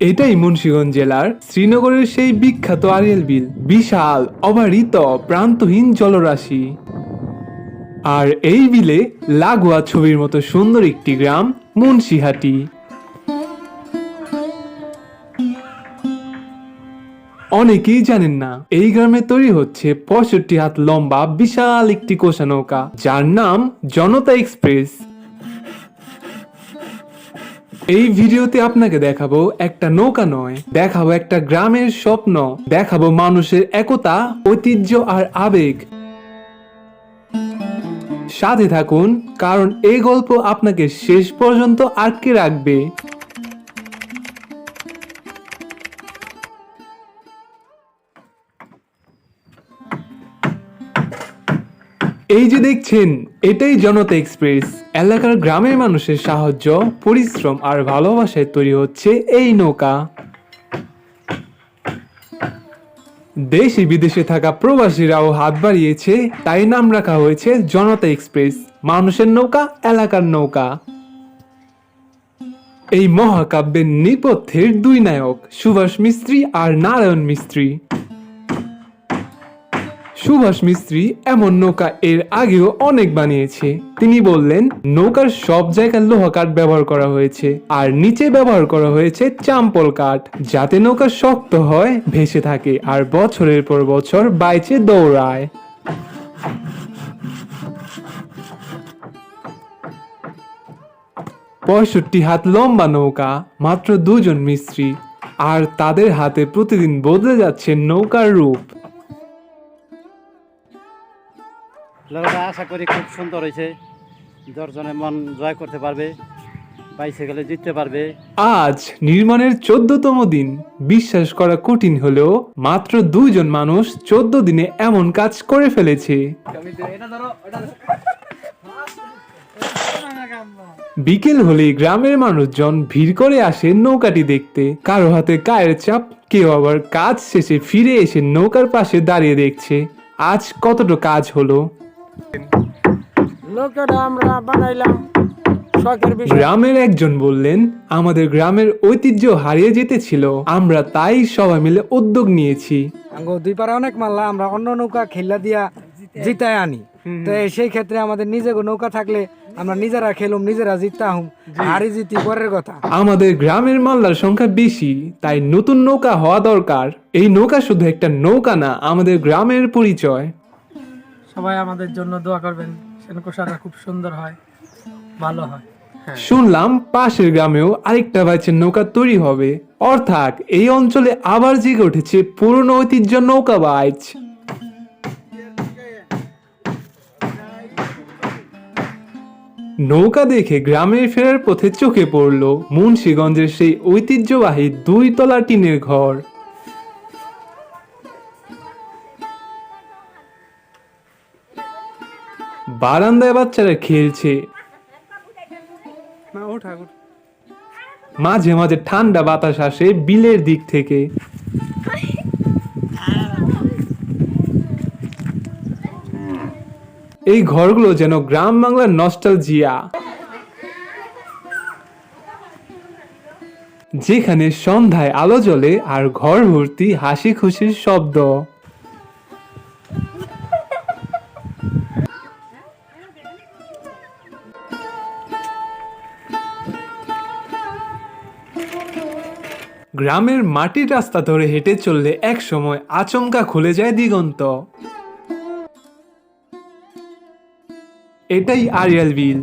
এটাই মুন্সিগঞ্জ জেলার শ্রীনগরের সেই বিখ্যাত আরিয়াল বিল। বিশাল, অবারিত, প্রান্তহীন জলরাশি। আর এই বিলে লাগোয়া ছবির মতো সুন্দর একটি গ্রাম, মুন্সিহাটি। অনেকেই জানেন না, এই গ্রামে তৈরি হচ্ছে পঁয়ষট্টি হাত লম্বা বিশাল একটি কোষা নৌকা, যার নাম জনতা এক্সপ্রেস। এই ভিডিওতে আপনাকে দেখাবো একটা নৌকা নয়, দেখাবো একটা গ্রামের স্বপ্ন, দেখাবো মানুষের একতা, ঐতিহ্য আর আবেগ। সাথে থাকুন, কারণ এই গল্প আপনাকে শেষ পর্যন্ত আটকে রাখবে। এই যে দেখছেন, এটাই জনতা এক্সপ্রেস। এলাকার গ্রামের মানুষের সাহায্য, পরিশ্রম আর ভালোবাসায় তৈরি হচ্ছে এই নৌকা। দেশে বিদেশে থাকা প্রবাসীরাও হাত বাড়িয়েছে, তাই নাম রাখা হয়েছে জনতা এক্সপ্রেস, মানুষের নৌকা, এলাকার নৌকা। এই মহাকাব্যের নেপথ্যের দুই নায়ক, সুভাষ মিস্ত্রি আর নারায়ণ মিস্ত্রি। সুভাষ মিস্ত্রি এমন নৌকা এর আগেও অনেক বানিয়েছে। তিনি বললেন, নৌকার সব জায়গায় লোহা কাঠ ব্যবহার করা হয়েছে আর নিচে ব্যবহার করা হয়েছে চাম্পল কাঠ, যাতে নৌকা শক্ত হয়, ভেসে থাকে আর বছরের পর বছর বাইচে দৌড়ায়। পঁয়ষট্টি হাত লম্বা নৌকা, মাত্র দুজন মিস্ত্রি, আর তাদের হাতে প্রতিদিন বদলে যাচ্ছে নৌকার রূপ। লড়াইটা আশা করি খুব সুন্দর হয়েছে। দশজনে মন জয় করতে পারবে, বাইসাইকেলে জিততে পারবে। আজ নির্মাণের চোদ্দতম দিন। বিশ্বাস করা কঠিন হলেও মাত্র দুইজন মানুষ চোদ্দ দিনে এমন কাজ করে ফেলেছে। বিকেল হলেই গ্রামের মানুষজন ভিড় করে আসে নৌকাটি দেখতে। কারও হাতে কায়ের চাপ, কেউ আবার কাজ শেষে ফিরে এসে নৌকার পাশে দাঁড়িয়ে দেখছে। আজ কতটা কাজ হলো? নৌকাটা আমরা বানাইলাম গ্রামের একজন বললেন আমাদের গ্রামের ঐতিহ্য হারিয়ে যেতেছিল আমরা তাই সবাই মিলে উদ্যোগ নিয়েছি। দুই পারে অনেক মাল্লা আমরা অন্য নৌকা খেলা দিয়া জিতায় আনি। তো সেই ক্ষেত্রে আমাদের নিজের নৌকা থাকলে আমরা নিজেরা খেলুম নিজেরা জিততাম হারি জিতি পরের কথা। আমাদের গ্রামের মাল্লার সংখ্যা বেশি তাই নতুন নৌকা হওয়া দরকার। এই নৌকা শুধু একটা নৌকা না আমাদের গ্রামের পরিচয়। সবাই আমাদের জন্য দোয়া করবেন সেনকোষাটা খুব সুন্দর হয়, ভালো হয়। শুনলাম পাশের গ্রামেও আরেকটা বাইচের নৌকা তৈরি হবে। অর্থাৎ এই অঞ্চলে আবার জেগে উঠেছে পুরনো ঐতিহ্য নৌকা বাইচ। নৌকা দেখে গ্রামের ফেরার পথে চোখে পড়ল মুন্সিগঞ্জের সেই ঐতিহ্যবাহী দুই তলা টিনের ঘর। বারান্দায় বাচ্চারা খেলছে। মাঝে মাঝে ঠান্ডা বাতাস আসে বিলের দিক থেকে। এই ঘরগুলো যেন গ্রাম বাংলার নস্টালজিয়া। যেখানে সন্ধ্যায় আলো জ্বলে আর ঘর ভর্তি হাসি খুশির শব্দ। গ্রামের মাটির রাস্তা ধরে হেঁটে চললে এক সময় আচমকা খুলে যায় দিগন্ত। এটাই আরিয়াল বিল।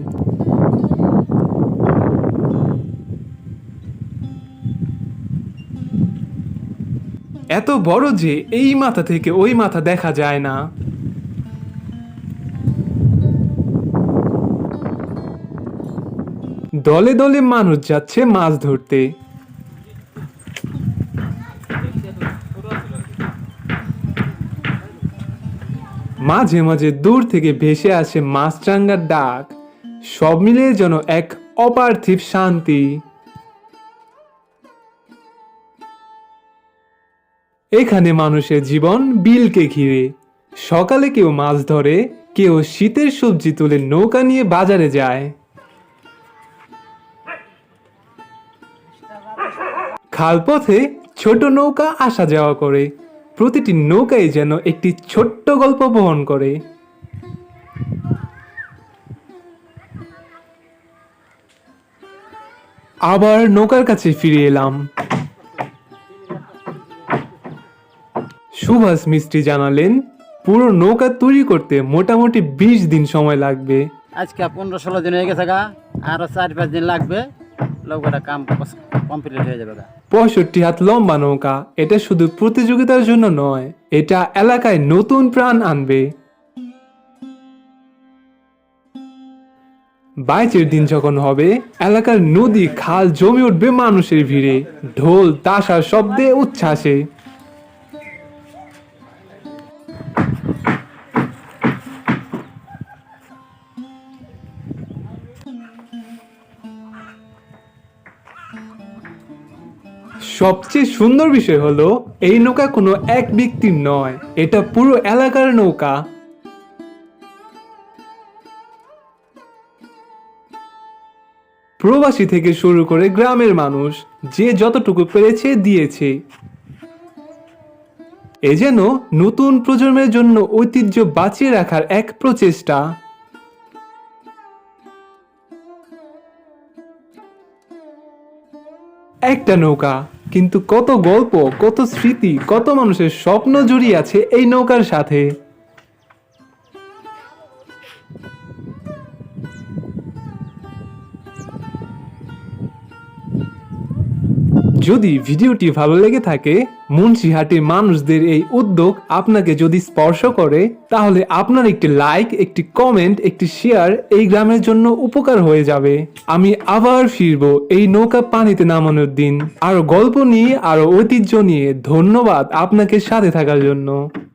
এত বড় যে এই মাথা থেকে ওই মাথা দেখা যায় না। দলে দলে মানুষ যাচ্ছে মাছ ধরতে। মাঝে মাঝে দূর থেকে ভেসে আসে মাছরাঙ্গার ডাক। সব মিলিয়ে যেন এক অপার্থিব শান্তি। এখানে মানুষের জীবন বিলকে ঘিরে। সকালে কেউ মাছ ধরে, কেউ শীতের সবজি তুলে নৌকা নিয়ে বাজারে যায়। খাল পথে ছোট নৌকা আসা যাওয়া করে। প্রতিটি নৌকাই যেন একটি ছোট্ট গল্প বহন করে। আবার নৌকার কাছে ফিরে এলাম। সুভাষ মিস্ত্রি জানালেন, পুরো নৌকা তৈরি করতে মোটামুটি বিশ দিন সময় লাগবে। আজকে পনেরো ষোলো দিন হয়ে গেছে গা আরও চার পাঁচ দিন লাগবে। নৌকাটা কাম কমপ্লিট হয়ে যাবে গা। পঁয়ষট্টি হাত লম্বা নৌকা, এটা শুধু প্রতিযোগিতার জন্য নয়, এটা এলাকায় নতুন প্রাণ আনবে। বাইচের দিন যখন হবে, এলাকার নদী, খাল জমে উঠবে মানুষের ভিড়ে, ঢোল, তাসার শব্দে উচ্ছ্বাসে। সবচেয়ে সুন্দর বিষয় হলো, এই নৌকা কোনো এক ব্যক্তির নয়, এটা পুরো এলাকার নৌকা। প্রবাসী থেকে শুরু করে গ্রামের মানুষ, যে যতটুকু পেরেছে দিয়েছে। এ যেন নতুন প্রজন্মের জন্য ঐতিহ্য বাঁচিয়ে রাখার এক প্রচেষ্টা। একটা নৌকা। কিন্তু কত গল্প কত স্মৃতি কত মানুষের স্বপ্ন জড়িয়ে আছে এই নৌকার সাথে। যদি ভিডিওটি ভালো লেগে থাকে, মুন্সিহাটি মানুষদের এই উদ্যোগ আপনাকে যদি স্পর্শ করে, তাহলে আপনার একটি লাইক একটি কমেন্ট একটি শেয়ার এই গ্রামের জন্য উপকার হয়ে যাবে। আমি আবার ফিরবো এই নৌকা পানিতে নামানোর দিন। আরও গল্প নিয়ে আরও ঐতিহ্য নিয়ে ধন্যবাদ আপনাকে সাথে থাকার জন্য।